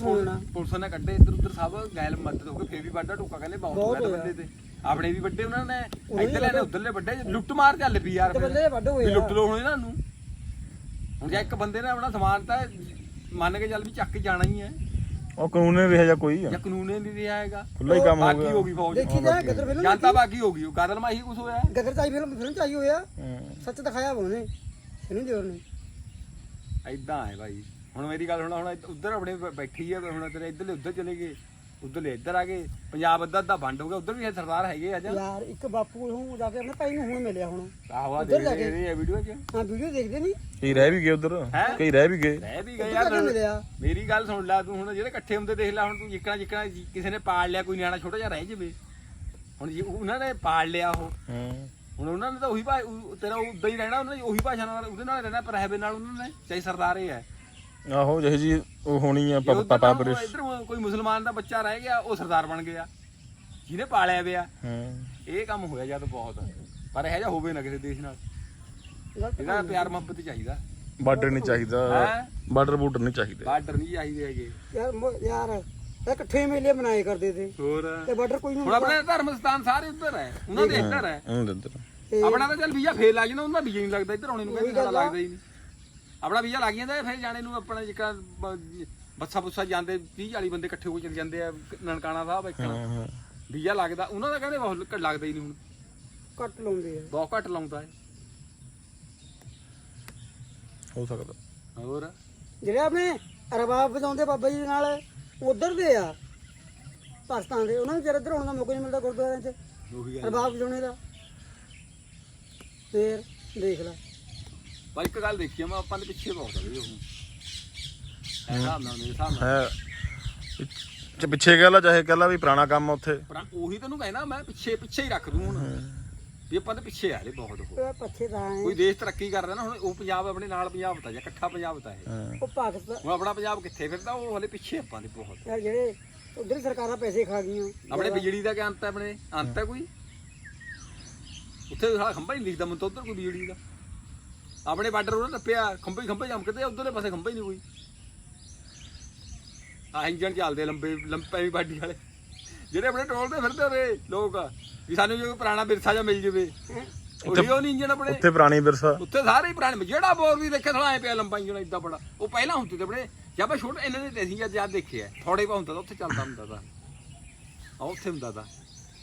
ਪੁਲਿਸ ਨੇ ਕੱਢੇ ਇੱਧਰ ਉੱਧਰ ਸਭ ਗੈਲ ਮਦਦ ਹੋ ਕੇ ਫੇਰ ਵੀ ਵੱਡਾ ਟੁੱਕਾ ਕਹਿੰਦੇ ਬਹੁਤ। ਬੰਦੇ ਤੇ। ਆਪਣੇ ਵੀ ਵੱਡੇ ਉਹਨਾਂ ਨੇ ਇੱਧਰਲੇ ਨੇ ਉਧਰਲੇ ਵੱਡੇ ਲੁੱਟ ਮਾਰ ਚੱਲ ਪਈ ਯਾਰ। ਬੰਦੇ ਵੱਡ ਹੋਏ ਲੁੱਟ ਲੋ ਹੁਣ ਇਹਨਾਂ ਨੂੰ। ਹੁਣ ਜੇ ਇੱਕ ਬੰਦੇ ਨੇ ਆਪਣਾ ਸਮਾਨ ਤਾਂ ਮੰਨ ਕੇ ਚੱਲ ਵੀ ਚੱਕ ਕੇ ਜਾਣਾ ਹੀ ਹੈ। ਉਹ ਕਾਨੂੰਨ ਨਹੀਂ ਰਿਹਾ ਜਾਂ ਕੋਈ ਜਾਂ ਕਾਨੂੰਨ ਨਹੀਂ ਰਿਹਾ ਹੈਗਾ। ਖੁੱਲਾ ਹੀ ਕੰਮ ਹੋ ਬਾਕੀ ਹੋ ਗਈ ਫੌਜ। ਦੇਖੀ ਜਾ ਗਦਰ ਫਿਲਮ ਜਨਤਾ ਬਾਕੀ ਹੋ ਗਈ ਉਹ ਕਾਦਲ ਮਾ ਹੀ ਕੁਝ ਹੋਇਆ। ਗਦਰ ਚਾਈ ਫਿਲਮ ਫਿਲਮ ਚਾਈ ਹੋਇਆ ਹੂੰ। ਸੱਚ ਦਿਖਾਇਆ ਉਹਨੇ ਇਹਨੂੰ ਦਿਓਰ ਨੇ ਐਦਾਂ ਹੈ ਭਾਈ। ਹੁਣ ਮੇਰੀ ਗੱਲ ਹੁਣ ਹੁਣ ਉਧਰ ਆਪਣੇ ਬੈਠੀ ਹੈ ਹੁਣ ਤੇਰੇ ਇੱਧਰਲੇ ਉੱਧਰ ਚਲੇ ਗਏ ਉਧਰਲੇ ਇੱਧਰ ਆ ਗਏ ਪੰਜਾਬ ਅੱਧਾ ਅੱਧਾ ਵੰਡ ਹੋ ਗਿਆ ਉਧਰ ਵੀ ਸਰਦਾਰ ਹੈਗੇ ਅੱਜ ਯਾਰ ਇੱਕ ਬਾਪੂ ਨੂੰ ਜਾ ਕੇ ਆਪਣੇ ਭਾਈ ਨੂੰ ਹੁਣ ਮਿਲਿਆ ਹੁਣ। ਆਹਵਾ ਉੱਧਰ ਦੇ। ਰਹੇ ਆ ਵੀਡੀਓ 'ਚ। ਹਾਂ ਵੀਡੀਓ ਦੇਖਦੇ ਨਹੀਂ? ਕਈ ਰਹਿ ਵੀ ਗਏ ਉਧਰ? ਕਈ ਰਹਿ ਵੀ ਗਏ। ਰਹਿ ਵੀ ਗਏ ਯਾਰ ਮਿਲਿਆ। ਮੇਰੀ ਗੱਲ ਸੁਣ ਲੈ ਤੂੰ ਹੁਣ ਜਿਹੜੇ ਇਕੱਠੇ ਹੁੰਦੇ ਦੇਖ ਲੈ ਹੁਣ ਤੂੰ ਜਿੱਕਣਾ ਜਿੱਕਣਾ ਕਿਸੇ ਨੇ ਪਾਲ ਲਿਆ ਕੋਈ ਨਿਆਣਾ ਛੋਟਾ ਜਿਹਾ ਰਹਿ ਜਾਵੇ। ਹੁਣ ਜੇ ਉਹਨਾਂ ਨੇ ਪਾਲ ਲਿਆ ਉਹ। ਹੂੰ। ਹੁਣ ਉਹਨਾਂ ਨੇ ਤਾਂ ਉਹੀ ਭਾ ਉਹ- ਤੇਰਾ ਉਦਾਂ ਹੀ ਰਹਿਣਾ ਉਹਨਾਂ ਨੇ ਉਹੀ ਭਾਸ਼ਾ ਨਾਲ ਉਹਦੇ ਨਾਲ ਰਹਿਣਾ ਪਹਿਰਾਵੇ ਨਾਲ ਉਹਨਾਂ ਨੇ ਚਾਹੇ ਸਰਦਾਰੇ ਹੈ। ਆਹੋ ਜਿਹੇ ਜੀ ਉਹ ਹੋਣੀ ਆ ਪਾਪਾ ਬਰਿਸ਼। ਉਹ ਇੱਧਰ ਕੋਈ ਮੁਸਲਮਾਨ ਦਾ ਬੱਚਾ ਰਹਿ ਗਿਆ ਉਹ ਸਰਦਾਰ ਬਣ ਗਿਆ। ਜਿਹਨੇ ਪਾਲਿਆ ਪਿਆ। ਹੂੰ। ਇਹ ਕੰਮ ਹੋਇਆ ਜਦ ਬਹੁਤ। ਪਰ ਇਹ ਜਿਹਾ ਹੋਵੇ ਨਾ ਕਿਸੇ ਦੇਸ਼ ਨਾਲ। ਇਹਦਾ ਪਿਆਰ ਮੁਹੱਬਤ ਚਾਹੀਦਾ। ਬਾਰਡਰ ਨਹੀਂ ਚਾਹੀਦਾ। ਹੈਂ? ਬਾਰਡਰ ਬੂਟਰ ਨਹੀਂ ਚਾਹੀਦੇ। ਬਾਰਡਰ ਨਹੀਂ ਚਾਹੀਦੇ ਹੈਗੇ। ਯਾਰ ਮੋ- ਯਾਰ ਇਹ ਇਕੱਠੇ ਮੇਲੇ ਬਣਾਏ ਕਰਦੇ ਤੇ। ਹੋਰ। ਤੇ ਬਾਰਡਰ ਕੋਈ ਹੁਣ ਨਹੀਂ ਆਪਣੇ ਧਰਮ ਸਥਾਨ ਸਾਰੇ ਉੱਧਰ ਹੈ। ਉਹਨਾਂ ਦੇ ਇੱਧਰ ਹੈ। ਹੂੰ ਇੱਧਰ ਤੇ ਆਪਣਾ ਤਾਂ ਚੱਲ ਵੀਜ਼ਾ ਫੇਲ ਲੱਗ ਜਾਂਦਾ ਉਹਨਾਂ ਵੀਜ਼ਾ ਨਹੀਂ ਲੱਗਦਾ ਇੱਧਰ ਆਉਣੇ ਨੂੰ ਕਹਿੰਦੇ ਸਾਡਾ। ਲੱਗਦਾ ਹੀ ਨਹੀਂ। ਆਪਣਾ ਵੀਜ਼ਾ ਲੱਗ ਜਾਂਦਾ ਫਿਰ ਜਾਣੇ ਨੂੰ ਆਪਣਾ ਜਿੱਕਾ ਬੱਸਾ ਬੁੱਸਾ ਜਾਂਦੇ 30 40 ਬੰਦੇ ਇਕੱਠੇ ਹੋ ਕੇ ਚਲੇ ਜਾਂਦੇ ਆ ਨਨਕਾਣਾ ਸਾਹਿਬ ਇੱਕ ਵੀਜ਼ਾ ਲੱਗਦਾ ਉਹਨਾਂ ਦਾ ਕਹਿੰਦੇ ਬਹੁਤ ਘੱਟ ਲੱਗਦਾ ਹੀ ਨਹੀਂ ਹੁਣ। ਕੱਟ ਲਾਉਂਦੇ ਆ। ਬਹੁਤ ਘੱਟ ਲਾਉਂਦਾ ਹੈ। ਹੋ ਸਕਦਾ। ਹੋਰ? ਜਿਹੜੇ ਆਪਣੇ ਰਬਾਬ ਵਜਾਉਂਦੇ ਬਾਬਾ ਜੀ ਦੇ ਨਾਲ ਉਧਰ ਦੇ ਆ। ਪਾਕਿਸਤਾਨ ਦੇ ਉਹਨਾਂ ਨੂੰ ਜਰ ਇੱਧਰ ਆਉਣ ਦਾ ਮੌਕਾ ਨਹੀਂ ਮਿਲਦਾ ਗੁਰਦੁਆਰਿਆਂ 'ਚ। ਉਹੀ ਗੱਲ ਰਬਾਬ ਵਜਾਉਣੇ ਦਾ। ਫੇਰ ਦੇਖ ਲੈ। ਪਰ ਇੱਕ ਗੱਲ ਦੇਖੀ ਆ ਮੈਂ ਆਪਾਂ ਦੇ ਪਿੱਛੇ ਬਹੁਤ ਆ ਵੀ ਉਹ। ਐ ਹਿਸਾਬ ਨਾਲ ਮੇਰੇ ਹਿਸਾਬ ਨਾਲ। ਹੈ। ਪਿੱਛੇ ਪਿੱਛੇ ਕਹਿ ਲਾ ਚਾਹੇ ਕਹਿ ਲਾ ਵੀ ਪੁਰਾਣਾ ਕੰਮ ਆ ਉੱਥੇ। ਪਰ ਉਹੀ ਤੈਨੂੰ ਕਹਿਣਾ ਮੈਂ ਪਿੱਛੇ ਪਿੱਛੇ ਹੀ ਰੱਖ ਦੂੰ ਹੁਣ। ਵੀ ਆਪਾਂ ਦੇ ਪਿੱਛੇ ਆ ਰਹੇ ਬਹੁਤ ਉਹ। ਉਹ ਪੱਛੇ ਤਾਂ ਕੋਈ ਹੈ ਦੇਸ਼ ਤਰੱਕੀ ਕਰਦਾ ਨਾ ਹੁਣ ਉਹ ਪੰਜਾਬ ਆਪਣੇ ਨਾਲ ਪੰਜਾਬ ਤਾਂ ਜਾਂ ਇਕੱਠਾ ਪੰਜਾਬ ਤਾਂ ਹੈ। ਹਾਂ। ਉਹ ਪਾਕਿਸਤਾਨ ਹੁਣ ਆਪਣਾ ਪੰਜਾਬ ਕਿੱਥੇ ਫਿਰਦਾ ਉਹ ਹਲੇ ਪਿੱਛੇ ਆਪਾਂ ਦੇ ਬਹੁਤ। ਯਾਰ ਜਿਹੜੇ ਉਧਰ ਸਰਕਾਰਾਂ ਪੈਸੇ ਖਾ ਗਈਆਂ। ਆਪਣੇ ਬਿਜਲੀ ਦਾ ਕੀ ਅੰਤ ਹੈ ਆਪਣੇ? ਅੰਤ ਹੈ ਕੋਈ? ਉੱਥੇ ਸਾਲਾ ਖੰਭਾ ਹੀ ਨਹੀਂ ਦਿਖਦਾ ਮੈਨੂੰ ਤਾਂ ਉੱਧਰ ਕੋਈ ਬਿਜਲੀ ਦਾ। ਆਪਣੇ ਬਾਰਡਰ ਉਹਨਾਂ ਟੱਪਿਆ ਖੰਭੇ ਹੀ ਖੰਭੇ ਚਮਕਦੇ ਆ, ਉੱਧਰਲੇ ਪਾਸੇ ਖੰਭਾ ਹੀ ਨਹੀਂ ਕੋਈ। ਆ ਇੰਜਣ ਚੱਲਦੇ ਲੰਬੇ ਲੰਪੇ ਵੀ ਬਾਡੀ ਵਾਲੇ। ਜਿਹੜੇ ਆਪਣੇ ਟੋਲ ਤੇ ਫਿਰਦੇ ਹੋਰੇ ਲੋਕ ਵੀ ਸਾਨੂੰ ਜੇ ਕੋਈ ਪੁਰਾਣਾ ਵਿਰਸਾ ਜਾਂ ਮਿਲ ਜਵੇ। ਉਹੀ ਉਹ ਨਹੀਂ ਇੰਜਣ ਆਪਣੇ। ਉੱਥੇ ਪੁਰਾਣੀ ਵਿਰਸਾ। ਉੱਥੇ ਸਾਰੇ ਹੀ ਪੁਰਾਣੇ। ਜਿਹੜਾ ਬੋਰ ਵੀ ਦੇਖਿਆ ਥੋੜਾ ਐ ਪਿਆ ਲੰਬਾ ਇੰਜਣ ਇਦਾਂ ਬੜਾ। ਉਹ ਪਹਿਲਾਂ ਹੁੰਦੇ ਤੇ ਆਪਣੇ। ਜਦ ਆਪਾਂ ਛੋਟੇ ਇਹਨਾਂ ਦੇ ਤੇ ਅਸੀਂ ਜਦ ਜਦ ਦੇਖਿਆ ਥੋੜੇ ਪਾ ਹੁੰਦਾ ਤਾਂ ਉੱਥੇ ਚੱਲਦਾ ਹੁੰਦਾ ਤਾਂ। ਆ ਉੱਥੇ ਹੁੰਦਾ ਤਾਂ।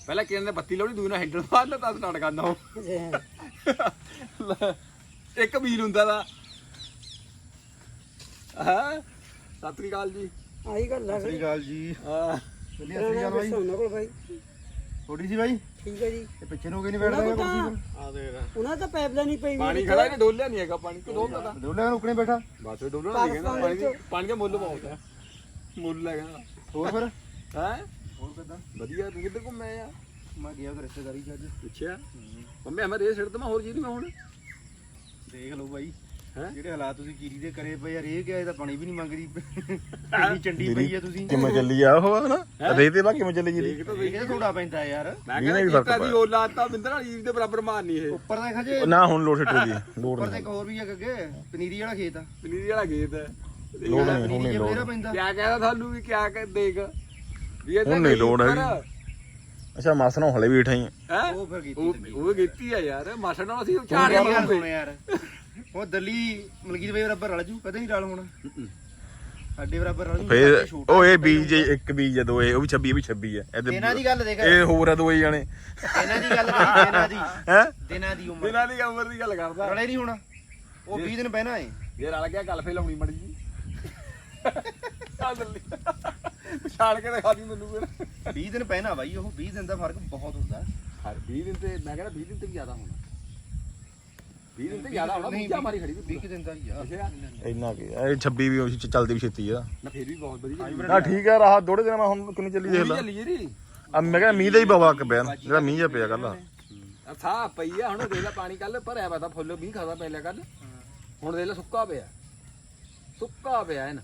ਪਹਿਲਾਂ ਕਿਹਨੇ ਨੇ ਬੱਤੀ ਲਾਉਣੀ ਦੂਜੀ ਨਾਲ ਹੈਂਡਲ ਮਾਰਨਾ ਤਾਂ ਸਟਾਰਟ ਕਰਨਾ ਉਹ। ਜੇ ਇੱਕ ਵੀਲ ਹੁੰਦਾ ਦਾ ਹਾਂ? ਸਤਿ ਸ੍ਰੀ ਅਕਾਲ ਜੀ। ਆਹੀ ਗੱਲ ਹੈ ਸ੍ਰੀ ਅਕਾਲ ਜੀ। ਹਾਂ। ਵਧੀਆ ਸ੍ਰੀ ਅਕਾਲ ਬਾਈ। ਉਹਨਾਂ ਕੋਲ ਬਾਈ। ਥੋੜੀ ਸੀ ਬਾਈ। ਠੀਕ ਹੈ ਜੀ। ਇਹ ਪਿੱਛੇ ਨੂੰ ਕਿਉਂ ਨਹੀਂ ਬੈਠਦਾ ਕੋਲ ਕੁਰਸੀ ਤਾਂ ਆ ਦੇਖ ਉਹਨਾਂ ਦਾ ਪਾਈਪਲਾਈਨ ਨਹੀਂ ਪਈ ਪਾਣੀ ਖੜਾ ਇਹਨੇ ਡੋਲਿਆ ਨਹੀਂ ਹੈਗਾ ਪਾਣੀ ਕਿ ਡੋਲਦਾ ਤਾਂ? ਦੋਲੇ ਨੂੰ ਉਕਣੇ ਬੈਠਾ। ਬਸ ਡੋਲਣਾ ਨਹੀਂ ਕਹਿੰਦਾ ਪਾਣੀ ਪਾਣੀ ਦਾ ਮੁੱਲ ਬਹੁਤ ਹੈ। ਮੁੱਲ ਹੈਗਾ। ਹੋਰ ਫਿਰ? ਹੈ? ਹੋਰ ਕਿਦਾਂ? ਵਧੀਆ ਤੂੰ ਕਿੱਧਰ ਘੁੰਮਿਆ ਆ ਮੈਂ ਗਿਆ ਰਿਸ਼ਤੇਦਾਰੀ ਚ ਅੱਜ। ਪੁੱਛਿਆ ਮੰਮੀ ਮੈਂ ਰੇਸ ਛੱਡ ਦਮਾ ਹੋਰ ਜੀ ਨਹੀਂ ਮੈਂ ਹੁਣ? ਦੇਖ ਲਓ ਬਾਈ। ਹੈਂ? ਜਿਹੜੇ ਹਾਲਾਤ ਤੁਸੀਂ ਕੀਰੀ ਦੇ ਕਰੇ ਪਏ ਯਾਰ ਇਹ ਕਿਹਾ ਇਹ ਤਾਂ ਪਾਣੀ ਵੀ ਨਹੀਂ ਮੰਗਦੀ। ਇੰਨੀ ਚੰਡੀ ਪਈ ਆ ਤੁਸੀਂ। ਕਿਵੇਂ ਚੱਲੀ ਆ ਉਹ ਹਨਾ? ਰੇ ਤੇ ਬਾ ਕਿਵੇਂ ਚੱਲੀ ਜੀ ਦੇਖ ਤਾਂ ਇਹ ਕਿਹਦਾ ਥੋੜਾ ਪੈਂਦਾ ਯਾਰ। ਮੈਂ ਵੀ ਕਹਿੰਦਾ ਫ਼ਰਕ ਕੀਤਾ ਦੀ ਪਾਇਆ। ਉਹ ਲਾਤਾ ਬਿੰਦਰ ਵਾਲੀ ਦੇ ਬਰਾਬਰ ਮਾਰਨੀ ਇਹ। ਉੱਪਰ ਦੇਖ ਹਜੇ ਉਹ ਨਾ ਹੁਣ ਲੋਡ ਛੱਟੂ ਦੀ ਲੋਡ ਉੱਪਰ ਤੇ ਨਹੀਂ। ਇੱਕ ਹੋਰ ਵੀ ਆ ਅੱਗੇ ਪਨੀਰੀ ਵਾਲਾ ਖੇਤ ਆ। ਪਨੀਰੀ ਵਾਲਾ ਗੇਤ ਹੈ। ਲੋਡ ਨਹੀਂ ਹੁਣ ਪਨੀਰੀ ਨਹੀਂ ਜੇ ਮੇਰਾ ਲੋਡ ਪੈਂਦਾ? ਕਿਆ ਕਹਿੰਦਾ ਤੁਹਾਨੂੰ ਵੀ ਕਿਆ ਕਰ ਦੇਖ। ਵੀ ਇਹ ਹੁਣ ਨਹੀਂ ਲੋੜ ਹੈਗੀ। ਅੱਛਾ ਮਾਸਨੋਂ ਹਲੇ ਵੀ ਉਠਾਈ। ਹੈ? ਉਹ ਫਿਰ ਕੀਤੀ ਉਹ ਤੇ ਉਹ ਗੇਤੀ ਆ ਯਾਰ। ਮਾਸੜ ਨਾਲ ਅਸੀਂ ਚਾੜ ਝਾੜੇ ਯਾਰ। ਮਾਰਦੇ ਹੋਣੇ ਦੱਲੀ ਮਲਕੀਤ ਬਾਈ ਬਰਾਬਰ ਰਲ ਜੂ ਕਦੇ ਨਹੀਂ ਰਲ ਹੋਣਾ। ਸਾਡੇ ਬਰਾਬਰ ਰਲ ਜੂ ਫੇਰ ਉਹ ਇਹ ਬੀਜ ਇੱਕ ਬੀਜ ਆ ਦੋਏ ਉਹ ਵੀ 26 ਇਹ ਵੀ 26 ਆ। ਇਹਦੇ ਇਹਨਾਂ ਦੀ ਗੱਲ ਦੇਖ। ਇਹ ਹੋਰ ਆ ਦੋਏ ਜਾਣੇ। ਇਹਨਾਂ ਦੀ ਗੱਲ ਕਰੀ ਇਹਨਾਂ ਦੀ। ਹੈ? ਦਿਨਾਂ ਦੀ ਉਮਰ। ਬਿਨਾਂ ਦੀ ਉਮਰ ਦੀ ਗੱਲ ਕਰਦਾ। ਰਲੇ ਨਹੀਂ ਹੋਣਾ। ਉਹ 20 ਦਿਨ ਪਹਿਣਾ ਏ। ਜੇ ਰਲ ਗਿਆ ਗੱਲ ਫੇ ਲਾਉਣੀ ਮੜੀ ਜੀ। ਆ ਦੱਲੀ ਪਛਾਣ ਕੇ ਦਿਖਾ ਦੀ ਮੈਨੂੰ ਫਿਰ। 20 ਦਿਨ ਪਹਿਣਾ ਬਾਈ ਉਹ 20 ਦਿਨ ਦਾ ਫ਼ਰਕ ਬਹੁਤ ਹੁੰਦਾ। ਹਰ 20 ਦਿਨ ਤੇ ਮੈਂ ਕਹਿੰਦਾ 20 ਦਿਨ ਤੇ ਵੀ ਜ਼ਿਆਦਾ ਹੋਣਾ। 20 ਦਿਨ ਤੇ ਜ਼ਿਆਦਾ ਹੋਣਾ ਦੂਜਾ ਮਾਰੀ ਖੜੀ ਵੀ 20 ਦਿਨ ਦਾ ਹੀ ਆ। ਇੰਨਾ ਕੀ ਇਹ 26 ਵੀ ਉਹ ਚੱਲਦੀ ਵੀ ਛੇਤੀ ਆ। ਨਾ ਫੇਰ ਵੀ ਬਹੁਤ ਵਧੀਆ ਨਾ ਠੀਕ ਆ ਰਾਹ ਥੋੜੇ ਦਿਨ ਮੈਂ ਹੁਣ ਕਿੰਨੀ ਚੱਲੀ ਦੇਖ ਲਾ। ਚੱਲੀ ਜੀ ਆ ਮੈਂ ਕਹਿੰਦਾ ਮੀਂਹ ਦਾ ਹੀ ਪਵਾ ਕੇ ਪਿਆ ਜਿਹੜਾ ਮੀਂਹ ਜਿਹਾ ਪਿਆ ਕੱਲ ਸਾਹ ਪਈ ਆ ਹੁਣ ਦੇਖ ਲੈ ਪਾਣੀ ਕੱਲ ਭਰਿਆ ਵਾ ਤਾਂ ਫੁੱਲ ਵੀ ਖਾਦਾ ਪਹਿਲਾਂ ਕੱਲ ਹੁਣ ਦੇਖ ਲੈ ਸੁੱਕਾ ਪਿਆ। ਸੁੱਕਾ ਪਿਆ ਹੈ ਨਾ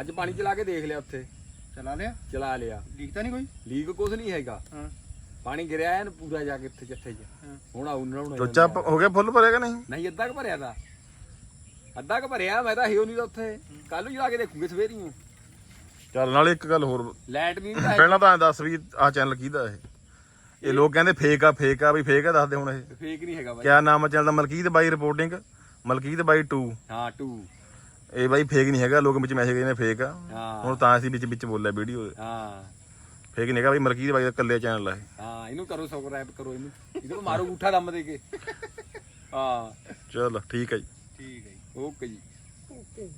ਅੱਜ ਪਾਣੀ ਚਲਾ ਕੇ ਦੇਖ ਲਿਆ ਉੱਥੇ। ਚਲਾ ਲਿਆ? ਚਲਾ ਲਿਆ। ਦਿਖਦਾ ਨਹੀਂ ਕੋਈ? ਲੀਕ ਕੁਝ ਨਹੀਂ ਹੈਗਾ। ਹਾਂ। ਪਾਣੀ ਗਿਰਿਆ ਐਨ ਪੂਰਾ ਜਾ ਕੇ ਇੱਥੇ ਜੱਥੇ 'ਚ। ਹੁਣ ਆਉਂ ਨਾ ਚੋਚਾ ਪ- ਹੋ ਗਿਆ ਫੁੱਲ ਭਰਿਆ ਕਿ ਨਹੀਂ? ਨਹੀਂ ਅੱਧਾ ਕ ਭਰਿਆ ਦਾ ਅੱਧਾ ਕ ਭਰਿਆ ਮੈਂ ਤਾਂ ਹਿਓ ਨਹੀਂ ਤਾਂ ਉੱਥੇ। ਕੱਲ ਨੂੰ ਜਾ ਕੇ ਦੇਖੂਗੇ ਸਵੇਰੀ ਨੂੰ। ਚੱਲ ਨਾਲੇ ਇੱਕ ਗੱਲ ਹੋਰ। ਲਾਈਟ ਵੀ ਨਹੀਂ ਪਹਿਲਾਂ ਤਾਂ ਐਂ ਦੱਸ ਵੀ ਆਹ ਚੈਨਲ ਕਿਹਦਾ ਇਹ? ਇਹ ਲੋਕ ਕਹਿੰਦੇ ਫੇਕ ਆ ਫੇਕ ਆ ਵੀ ਫੇਕ ਆ ਦੱਸਦੇ ਹੁਣ ਇਹ। ਫੇਕ ਨਹੀਂ ਹੈਗਾ ਬਾਈ। ਕਿਆ ਨਾਮ ਆ ਚੈਨਲ ਦਾ? ਮਲਕੀਤ ਬਾਈ ਰਿਪੋਰਟਿੰਗ ਮਲਕੀਤ ਬਾਈ 2 ਹਾਂ 2 ਇਹ ਬਾਈ ਫੇਕ ਨਹੀਂ ਹੈਗਾ ਲੋਕ ਵਿੱਚ ਮੈਸੇਜ ਕਹਿੰਦੇ ਫੇਕ ਆ। ਹਾਂ। ਹੁਣ ਤਾਂ ਅਸੀਂ ਵਿੱਚ ਵਿੱਚ ਬੋਲਿਆ ਵੀਡੀਓ ਹਾਂ। ਫੇਕ ਨਹੀਂ ਹੈਗਾ ਬਾਈ ਮਲਕੀਤ ਬਾਈ ਦਾ ਇਕੱਲੇ ਚੈਨਲ ਆ ਇਹ। ਹਾਂ ਇਹਨੂੰ ਕਰੋ ਸਬਸਕ੍ਰਾਈਬ ਕਰੋ ਇਹਨੂੰ। ਇਹਦੇ ਕੋਲ ਮਾਰੋ ਗੂਠਾ ਦਮ ਦੇ ਕੇ। ਹਾਂ। ਚਲੋ ਠੀਕ ਹੈ ਜੀ। ਠੀਕ ਹੈ ਜੀ। ਓਕੇ ਜੀ। ਓਕੇ।